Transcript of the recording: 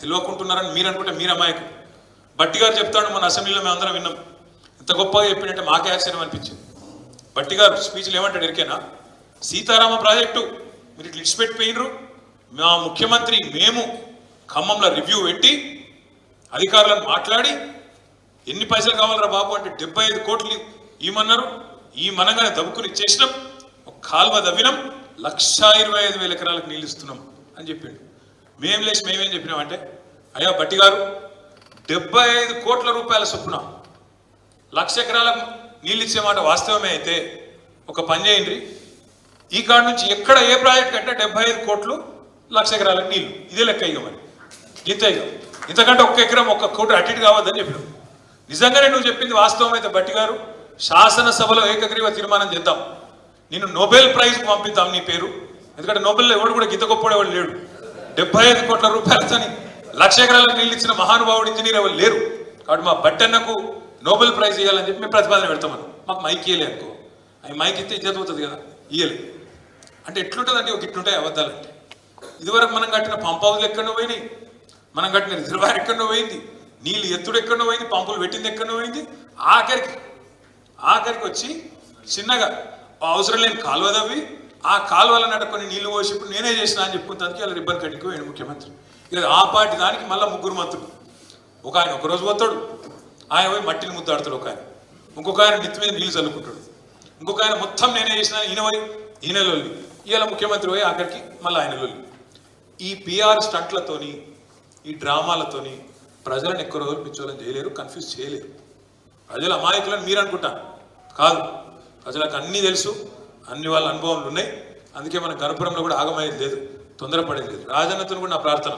తెలియకుంటున్నారని మీరు అనుకుంటే మీరు అమాయకు బట్టి గారు చెప్తాడు మన అసెంబ్లీలో మేము అందరం విన్నాం. ఇంత గొప్పగా చెప్పినట్టే మాకే ఆశ్చర్యం అనిపించింది. బట్టి గారు స్పీచ్లు ఏమంటాడు ఎరికేనా సీతారామ ప్రాజెక్టు మీరు ఇట్లా ఇడిచిపెట్టిపోయినరు. మా ముఖ్యమంత్రి మేము ఖమ్మంలో రివ్యూ పెట్టి అధికారులను మాట్లాడి ఎన్ని పైసలు కావాలరా బాబు అంటే డెబ్బై ఐదు కోట్లు ఇవ్వమన్నారు. ఈ మనంగానే దవ్వుకుని ఇచ్చేసినాం ఒక కాలువ దవ్వినాం. లక్షా ఇరవై ఐదు వేల ఎకరాలకు నీళ్ళు ఇస్తున్నాం అని చెప్పిండు. మేము లేచి మేమేం చెప్పినామంటే అయ్యా బట్టి గారు డెబ్బై ఐదు కోట్ల రూపాయల చొప్పున లక్ష ఎకరాలకు నీళ్ళు ఇచ్చే మాట వాస్తవమే అయితే ఒక పని చేయండి. ఈ కాడ నుంచి ఎక్కడ ఏ ప్రాజెక్ట్ కంటే డెబ్బై ఐదు కోట్లు లక్ష ఎకరాలకు నీళ్ళు. ఇదే లెక్క ఇక మరి. ఇంత ఇక ఇంతకంటే ఒక్క ఎకరం ఒక్క కోటి అటు ఇటు కావద్దని చెప్పినాం. నిజంగానే నువ్వు చెప్పింది వాస్తవం అయితే బట్టి గారు శాసనసభలో ఏకగ్రీవ తీర్మానం చేద్దాం. నేను నోబెల్ ప్రైజ్కి పంపిద్దాం నీ పేరు. ఎందుకంటే నోబెల్లో ఎవడు కూడా గీత గొప్పవాడు లేడు. డెబ్బై ఐదు కోట్ల రూపాయలతోని లక్ష ఎకరాలకు నీళ్ళు ఇచ్చిన మహానుభావుడు ఇంజనీర్ ఎవరు లేరు. కాబట్టి మా బట్టన్నకు నోబెల్ ప్రైజ్ ఇవ్వాలని చెప్పి మేము ప్రతిపాదన పెడతామని మాకు మైక్ ఇయ్యలే అనుకో. అవి మైక్ ఇస్తే ఇజ్జత్ అవుతుంది కదా. ఇయ్యలే. అంటే ఎట్లుంటుందండి ఒక ఇట్లుంటాయి అబద్ధాలంటే ఇదివరకు మనం కట్టిన పంప్ హౌస్లు ఎక్కడో పోయినాయి. మనం కట్టిన రిజర్వాయర్ ఎక్కడో పోయింది. నీళ్ళు ఎత్తుడు ఎక్కడో పోయింది. పంపులు పెట్టింది ఎక్కడో పోయింది. ఆఖరికి ఆఖరికి వచ్చి చిన్నగా అవసరం లేని కాలువ తవ్వి ఆ కాలువల నడుకొని కొన్ని నీళ్ళు పోసి ఇప్పుడు నేనే చేసిన అని చెప్పుకుంటానికి వాళ్ళ రిబ్బన్ కట్టికి పోయాడు ముఖ్యమంత్రి. ఇక ఆ పార్టీ దానికి మళ్ళీ ముగ్గురు మంత్రులు. ఒక ఆయన ఒకరోజు పోతాడు ఆయన పోయి మట్టిని ముద్దాడుతాడు ఒక ఆయన. ఇంకొక ఆయన నెత్తి మీద నీళ్ళు చల్లుకుంటాడు. ఇంకొక ఆయన మొత్తం నేనే చేసిన ఈయన పోయి ఈయన లొల్లి. ఇవాళ ముఖ్యమంత్రి పోయి అక్కడికి మళ్ళీ ఆయన లొల్లి. ఈ పిఆర్ స్టంట్లతోని ఈ డ్రామాలతోని ప్రజలను ఎక్కువ రోజులు పిచ్చోళ్ళని చేయలేరు కన్ఫ్యూజ్ చేయలేరు. ప్రజల అమాయకులని మీరు అనుకుంటారు కాదు. ప్రజలకు అన్నీ తెలుసు. అన్ని వాళ్ళ అనుభవాలు ఉన్నాయి. అందుకే మన గర్భంలో కూడా ఆగమయ్యేది లేదు తొందరపడేది లేదు. రాజన్నతను కూడా నా ప్రార్థన.